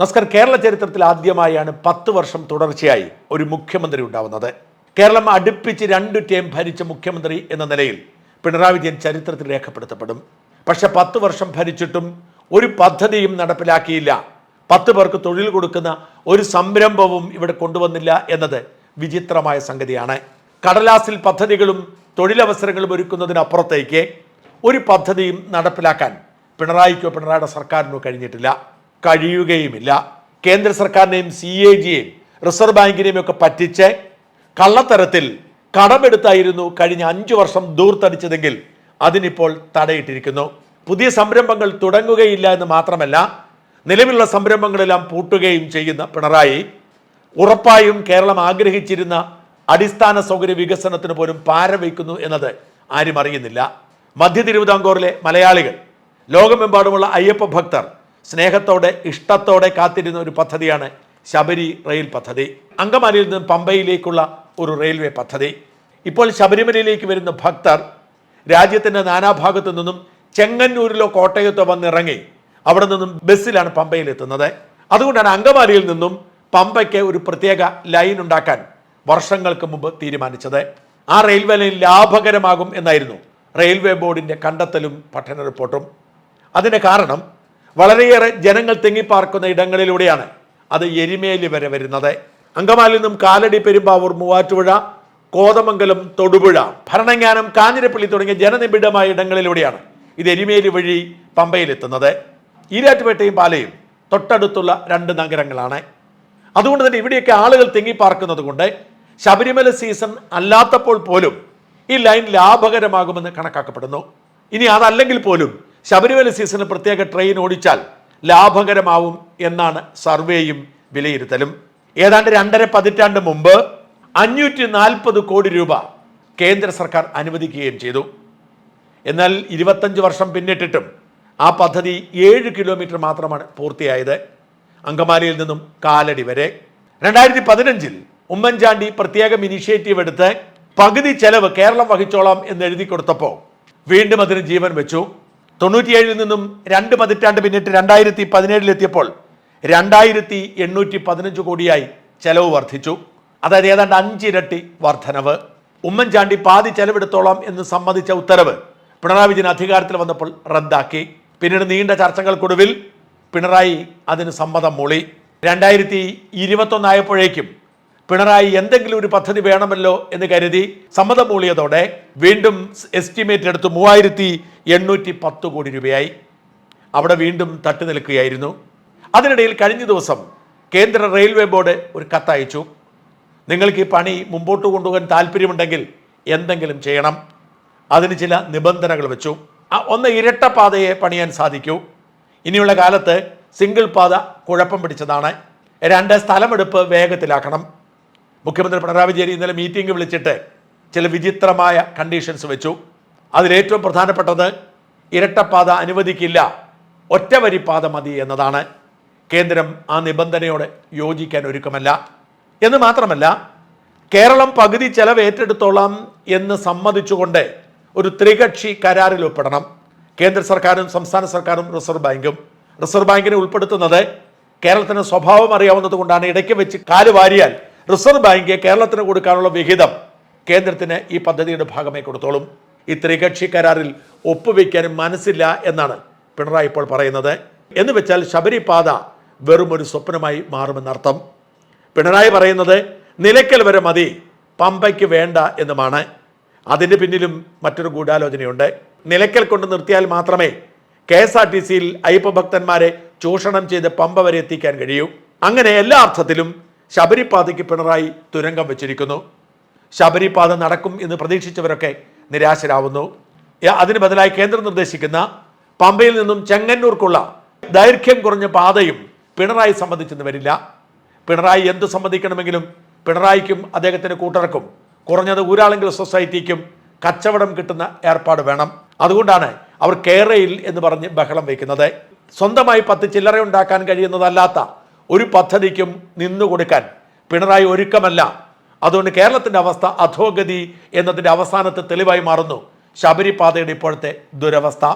നമസ്കാരം കേരള ചരിത്രത്തിൽ ആദ്യമായാണ് പത്ത് വർഷം തുടർച്ചയായി ഒരു മുഖ്യമന്ത്രി ഉണ്ടാവുന്നത്. കേരളം അടുപ്പിച്ച് രണ്ടു ടേം ഭരിച്ച മുഖ്യമന്ത്രി എന്ന നിലയിൽ പിണറായി വിജയൻ ചരിത്രത്തിൽ രേഖപ്പെടുത്തപ്പെടും. പക്ഷെ പത്ത് വർഷം ഭരിച്ചിട്ടും ഒരു പദ്ധതിയും നടപ്പിലാക്കിയില്ല. പത്ത് പേർക്ക് തൊഴിൽ കൊടുക്കുന്ന ഒരു സംരംഭവും ഇവിടെ കൊണ്ടുവന്നില്ല എന്നത് വിചിത്രമായ സംഗതിയാണ്. കടലാസിൽ പദ്ധതികളും തൊഴിലവസരങ്ങളും ഒരുക്കുന്നതിനപ്പുറത്തേക്ക് ഒരു പദ്ധതിയും നടപ്പിലാക്കാൻ പിണറായിക്കോ പിണറായിയുടെ സർക്കാരിനോ കഴിഞ്ഞിട്ടില്ല. കഴിയുകയുമില്ല. കേന്ദ്ര സർക്കാരിനെയും സി എ ജിയെയും റിസർവ് ബാങ്കിനെയും ഒക്കെ പറ്റിച്ച് കള്ളത്തരത്തിൽ കടമെടുത്തായിരുന്നു കഴിഞ്ഞ അഞ്ചു വർഷം ദൂർത്തടിച്ചതെങ്കിൽ അതിനിപ്പോൾ തടയിട്ടിരിക്കുന്നു. പുതിയ സംരംഭങ്ങൾ തുടങ്ങുകയില്ല എന്ന് മാത്രമല്ല നിലവിലുള്ള സംരംഭങ്ങളെല്ലാം പൂട്ടുകയും ചെയ്യുന്ന പിണറായി ഉറപ്പായും കേരളം ആഗ്രഹിച്ചിരുന്ന അടിസ്ഥാന സൗകര്യ വികസനത്തിന് പോലും പാര വയ്ക്കുന്നു എന്നത് ആരും അറിയുന്നില്ല. മധ്യ തിരുവിതാംകൂറിലെ മലയാളികൾ ലോകമെമ്പാടുമുള്ള അയ്യപ്പ ഭക്തർ സ്നേഹത്തോടെ ഇഷ്ടത്തോടെ കാത്തിരുന്ന ഒരു പദ്ധതിയാണ് ശബരി റെയിൽ പദ്ധതി. അങ്കമാലിയിൽ നിന്ന് പമ്പയിലേക്കുള്ള ഒരു റെയിൽവേ പദ്ധതി. ഇപ്പോൾ ശബരിമലയിലേക്ക് വരുന്ന ഭക്തർ രാജ്യത്തിന്റെ നാനാഭാഗത്തു നിന്നും ചെങ്ങന്നൂരിലോ കോട്ടയത്തോ വന്നിറങ്ങി അവിടെ നിന്നും ബസ്സിലാണ് പമ്പയിലെത്തുന്നത്. അതുകൊണ്ടാണ് അങ്കമാലിയിൽ നിന്നും പമ്പയ്ക്ക് ഒരു പ്രത്യേക ലൈൻ ഉണ്ടാക്കാൻ വർഷങ്ങൾക്ക് മുമ്പ് തീരുമാനിച്ചത്. ആ റെയിൽവേ ലൈൻ ലാഭകരമാകും എന്നായിരുന്നു റെയിൽവേ ബോർഡിന്റെ കണ്ടെത്തലും പഠന റിപ്പോർട്ടും. അതിന്റെ കാരണം വളരെയേറെ ജനങ്ങൾ തിങ്ങിപ്പാർക്കുന്ന ഇടങ്ങളിലൂടെയാണ് അത് എരിമേലി വരെ വരുന്നത്. അങ്കമാലിൽ നിന്നും കാലടി പെരുമ്പാവൂർ മൂവാറ്റുപുഴ കോതമംഗലം തൊടുപുഴ ഭരണങ്ങാനം കാഞ്ഞിരപ്പള്ളി തുടങ്ങിയ ജനനിബിഡമായ ഇടങ്ങളിലൂടെയാണ് ഇത് എരിമേലി വഴി പമ്പയിലെത്തുന്നത്. ഈരാറ്റുപേട്ടയും പാലയും തൊട്ടടുത്തുള്ള രണ്ട് നഗരങ്ങളാണ്. അതുകൊണ്ട് തന്നെ ഇവിടെയൊക്കെ ആളുകൾ തിങ്ങിപ്പാർക്കുന്നത് കൊണ്ട് ശബരിമല സീസൺ അല്ലാത്തപ്പോൾ പോലും ഈ ലൈൻ ലാഭകരമാകുമെന്ന് കണക്കാക്കപ്പെടുന്നു. ഇനി അതല്ലെങ്കിൽ പോലും ശബരിമല സീസണിൽ പ്രത്യേക ട്രെയിൻ ഓടിച്ചാൽ ലാഭകരമാവും എന്നാണ് സർവേയും വിലയിരുത്തലും. ഏതാണ്ട് രണ്ടര പതിറ്റാണ്ട് മുമ്പ് അഞ്ഞൂറ്റി നാൽപ്പത് കോടി രൂപ കേന്ദ്ര സർക്കാർ അനുവദിക്കുകയും ചെയ്തു. എന്നാൽ ഇരുപത്തഞ്ച് വർഷം പിന്നിട്ടിട്ടും ആ പദ്ധതി ഏഴ് കിലോമീറ്റർ മാത്രമാണ് പൂർത്തിയായത്. അങ്കമാലിയിൽ നിന്നും കാലടി വരെ. രണ്ടായിരത്തി പതിനഞ്ചിൽ ഉമ്മൻചാണ്ടി പ്രത്യേകം ഇനിഷ്യേറ്റീവ് എടുത്ത് പകുതി ചെലവ് കേരളം വഹിച്ചോളാം എന്ന് എഴുതി കൊടുത്തപ്പോൾ വീണ്ടും അതിന് ജീവൻ വെച്ചു. തൊണ്ണൂറ്റിയേഴിൽ നിന്നും രണ്ട് പതിറ്റാണ്ട് പിന്നിട്ട് രണ്ടായിരത്തി പതിനേഴിലെത്തിയപ്പോൾ രണ്ടായിരത്തി എണ്ണൂറ്റി പതിനഞ്ച് കോടിയായി ചെലവ് വർദ്ധിച്ചു. അതായത് ഏതാണ്ട് അഞ്ചിരട്ടി വർധനവ്. ഉമ്മൻചാണ്ടി പാതി ചെലവെടുത്തോളാം എന്ന് സമ്മതിച്ച ഉത്തരവ് പിണറായി വിജയൻ അധികാരത്തിൽ വന്നപ്പോൾ റദ്ദാക്കി. പിന്നീട് നീണ്ട ചർച്ചകൾക്കൊടുവിൽ പിണറായി അതിന് സമ്മതം മൂളി. രണ്ടായിരത്തി ഇരുപത്തൊന്നായപ്പോഴേക്കും പിണറായി എന്തെങ്കിലും ഒരു പദ്ധതി വേണമല്ലോ എന്ന് കരുതി സമ്മതം മൂളിയതോടെ വീണ്ടും എസ്റ്റിമേറ്റ് എടുത്ത് മൂവായിരത്തി എണ്ണൂറ്റി പത്ത് കോടി രൂപയായി. അവിടെ വീണ്ടും തട്ടി നിൽക്കുകയായിരുന്നു. അതിനിടയിൽ കഴിഞ്ഞ ദിവസം കേന്ദ്ര റെയിൽവേ ബോർഡ് ഒരു കത്തയച്ചു. നിങ്ങൾക്ക് ഈ പണി മുമ്പോട്ട് കൊണ്ടുപോകാൻ താല്പര്യമുണ്ടെങ്കിൽ എന്തെങ്കിലും ചെയ്യണം. അതിന് ചില നിബന്ധനകൾ വെച്ചു. ഒന്ന് ഇരട്ട പാതയെ പണിയാൻ സാധിക്കൂ. ഇനിയുള്ള കാലത്ത് സിംഗിൾ പാത കുഴപ്പം പിടിച്ചതാണ്. രണ്ട് സ്ഥലമെടുപ്പ് വേഗത്തിലാക്കണം. മുഖ്യമന്ത്രി പിണറായി വിജയൻ ഇന്നലെ മീറ്റിംഗ് വിളിച്ചിട്ട് ചില വിചിത്രമായ കണ്ടീഷൻസ് വെച്ചു. അതിലേറ്റവും പ്രധാനപ്പെട്ടത് ഇരട്ടപ്പാത അനുവദിക്കില്ല ഒറ്റവരിപ്പാത മതി എന്നതാണ്. കേന്ദ്രം ആ നിബന്ധനയോട് യോജിക്കാൻ ഒരുക്കമല്ല. എന്ന് മാത്രമല്ല കേരളം പകുതി ചെലവ് ഏറ്റെടുത്തോളാം എന്ന് സമ്മതിച്ചുകൊണ്ട് ഒരു ത്രികക്ഷി കരാറിൽ ഒപ്പിടണം കേന്ദ്ര സർക്കാരും സംസ്ഥാന സർക്കാരും റിസർവ് ബാങ്കും. റിസർവ് ബാങ്കിനെ ഉൾപ്പെടുത്തുന്നത് കേരളത്തിന് സ്വഭാവം അറിയാവുന്നത് കൊണ്ടാണ് ഇടയ്ക്ക് വെച്ച് കാൽ വാരിയാൽ റിസർവ് ബാങ്ക് കേരളത്തിന് കൊടുക്കാനുള്ള വിഹിതം കേന്ദ്രത്തിന് ഈ പദ്ധതിയുടെ ഭാഗമായി കൊടുത്തോളും. ഈ ത്രികക്ഷി കരാറിൽ ഒപ്പുവെക്കാനും മനസ്സില്ല എന്നാണ് പിണറായി ഇപ്പോൾ പറയുന്നത്. എന്ന് വെച്ചാൽ ശബരിപാത വെറും ഒരു സ്വപ്നമായി മാറുമെന്നർത്ഥം. പിണറായി പറയുന്നത് നിലയ്ക്കൽ വരെ മതി പമ്പയ്ക്ക് വേണ്ട എന്നുമാണ്. അതിന്റെ പിന്നിലും മറ്റൊരു ഗൂഢാലോചനയുണ്ട്. നിലയ്ക്കൽ കൊണ്ട് നിർത്തിയാൽ മാത്രമേ കെ എസ് ആർ ടി സിയിൽ അയ്യപ്പഭക്തന്മാരെ ചൂഷണം ചെയ്ത് പമ്പ വരെ എത്തിക്കാൻ കഴിയൂ. അങ്ങനെ എല്ലാ അർത്ഥത്തിലും ശബരിപാതയ്ക്ക് പിണറായി തുരങ്കം വെച്ചിരിക്കുന്നു. ശബരിപാത നടക്കും എന്ന് പ്രതീക്ഷിച്ചവരൊക്കെ നിരാശരാവുന്നു. അതിന് ബദലായി കേന്ദ്രം നിർദ്ദേശിക്കുന്ന പമ്പയിൽ നിന്നും ചെങ്ങന്നൂർക്കുള്ള ദൈർഘ്യം കുറഞ്ഞ പാതയും പിണറായി സംബന്ധിച്ചെന്ന് വരില്ല. പിണറായി എന്ത് സംബന്ധിക്കണമെങ്കിലും പിണറായിക്കും അദ്ദേഹത്തിന്റെ കൂട്ടർക്കും കുറഞ്ഞത് ഊരാളെങ്കിൽ സൊസൈറ്റിക്കും കച്ചവടം കിട്ടുന്ന ഏർപ്പാട് വേണം. അതുകൊണ്ടാണ് അവർ കേരയിൽ എന്ന് പറഞ്ഞ് ബഹളം വയ്ക്കുന്നത്. സ്വന്തമായി പത്ത് ചില്ലറ ഉണ്ടാക്കാൻ കഴിയുന്നതല്ലാത്ത ഒരു പദ്ധതിക്കും നിന്നു കൊടുക്കാൻ പിണറായി ഒരുക്കമല്ല. അതുകൊണ്ട് കേരളത്തിന്റെ അവസ്ഥ അധോഗതി എന്നതിന്റെ അവസാനത്തെ തെളിവായി മാറുന്നു. ശബരിപാതയുടെ ഇപ്പോഴത്തെ ദുരവസ്ഥ.